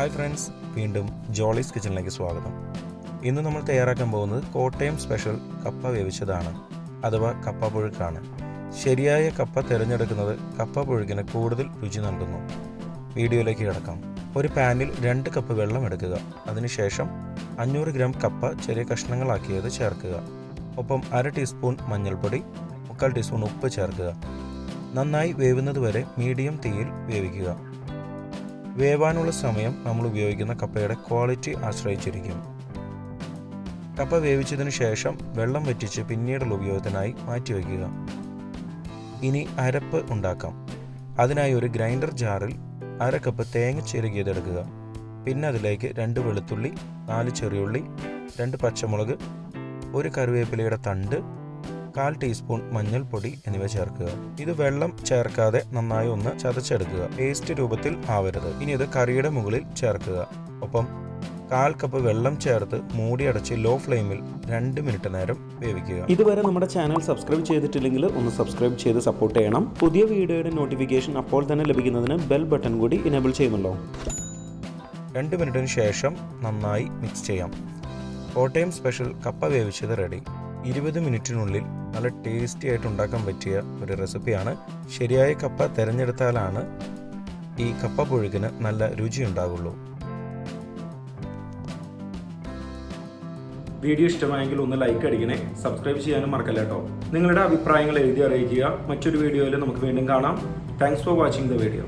Hi friends വീണ്ടും ജോളീസ് കിച്ചണിലേക്ക് സ്വാഗതം. ഇന്ന് നമ്മൾ തയ്യാറാക്കാൻ പോകുന്നത് കോട്ടയം സ്പെഷ്യൽ കപ്പ വേവിച്ചതാണ് അഥവാ കപ്പ പുഴുക്കാണ്. ശരിയായ കപ്പ തിരഞ്ഞെടുക്കുന്നത് കപ്പ പുഴുക്കിന് കൂടുതൽ രുചി നൽകുന്നു. വീഡിയോയിലേക്ക് കിടക്കാം. ഒരു പാനിൽ രണ്ട് കപ്പ് വെള്ളം എടുക്കുക. അതിനുശേഷം അഞ്ഞൂറ് ഗ്രാം കപ്പ ചെറിയ കഷ്ണങ്ങളാക്കിയത് ചേർക്കുക. ഒപ്പം അര ടീസ്പൂൺ മഞ്ഞൾപ്പൊടി മുക്കാൽ ടീസ്പൂൺ ഉപ്പ് ചേർക്കുക. നന്നായി വേവുന്നത് വരെ മീഡിയം തീയിൽ വേവിക്കുക. വേവാനുള്ള സമയം നമ്മൾ ഉപയോഗിക്കുന്ന കപ്പയുടെ ക്വാളിറ്റി ആശ്രയിച്ചിരിക്കും. കപ്പ വേവിച്ചതിനു ശേഷം വെള്ളം വറ്റിച്ച് പിന്നീടുള്ള ഉപയോഗത്തിനായി മാറ്റിവെക്കുക ഇനി അരപ്പ് ഉണ്ടാക്കാം. അതിനായി ഒരു ഗ്രൈൻഡർ ജാറിൽ അര കപ്പ് തേങ്ങ ചിരകിയതെടുക്കുക. പിന്നെ അതിലേക്ക് രണ്ട് വെളുത്തുള്ളി നാല് ചെറിയുള്ളി രണ്ട് പച്ചമുളക് ഒരു കറിവേപ്പിലയുടെ തണ്ട് കാൽ ടീസ്പൂൺ മഞ്ഞൾപ്പൊടി എന്നിവ ചേർക്കുക. ഇത് വെള്ളം ചേർക്കാതെ നന്നായി ഒന്ന് ചതച്ചെടുക്കുക. പേസ്റ്റ് രൂപത്തിൽ ആവരുത്. ഇനി ഇത് കറിയുടെ മുകളിൽ ചേർക്കുക. ഒപ്പം കാൽ കപ്പ് വെള്ളം ചേർത്ത് മൂടിയടച്ച് ലോ ഫ്ലെയിമിൽ രണ്ട് മിനിറ്റ് നേരം വേവിക്കുക. ഇതുവരെ നമ്മുടെ ചാനൽ സബ്സ്ക്രൈബ് ചെയ്തിട്ടില്ലെങ്കിൽ ഒന്ന് സബ്സ്ക്രൈബ് ചെയ്ത് സപ്പോർട്ട് ചെയ്യണം. പുതിയ വീഡിയോയുടെ നോട്ടിഫിക്കേഷൻ അപ്പോൾ തന്നെ ലഭിക്കുന്നതിന് ബെൽ ബട്ടൺ കൂടി ഇനേബിൾ ചെയ്യുമല്ലോ. രണ്ട് മിനിറ്റിന് ശേഷം നന്നായി മിക്സ് ചെയ്യാം. കോട്ടയം സ്പെഷ്യൽ കപ്പ വേവിച്ചത് റെഡി ഇരുപത് മിനിറ്റിനുള്ളിൽ നല്ല ടേസ്റ്റി ആയിട്ട് ഉണ്ടാക്കാൻ പറ്റിയ ഒരു റെസിപ്പിയാണ് ശരിയായ കപ്പ തിരഞ്ഞെടുത്താലാണ് ഈ കപ്പ പുഴുക്കിന് നല്ല രുചി ഉണ്ടാകുള്ളൂ വീഡിയോ ഇഷ്ടമായെങ്കിൽ ഒന്ന് ലൈക്ക് അടിക്കണേ. സബ്സ്ക്രൈബ് ചെയ്യാനും മറക്കല്ല കേട്ടോ നിങ്ങളുടെ അഭിപ്രായങ്ങൾ എഴുതി അറിയിക്കുക. മറ്റൊരു വീഡിയോയിൽ നമുക്ക് വീണ്ടും കാണാം. Thanks for watching the video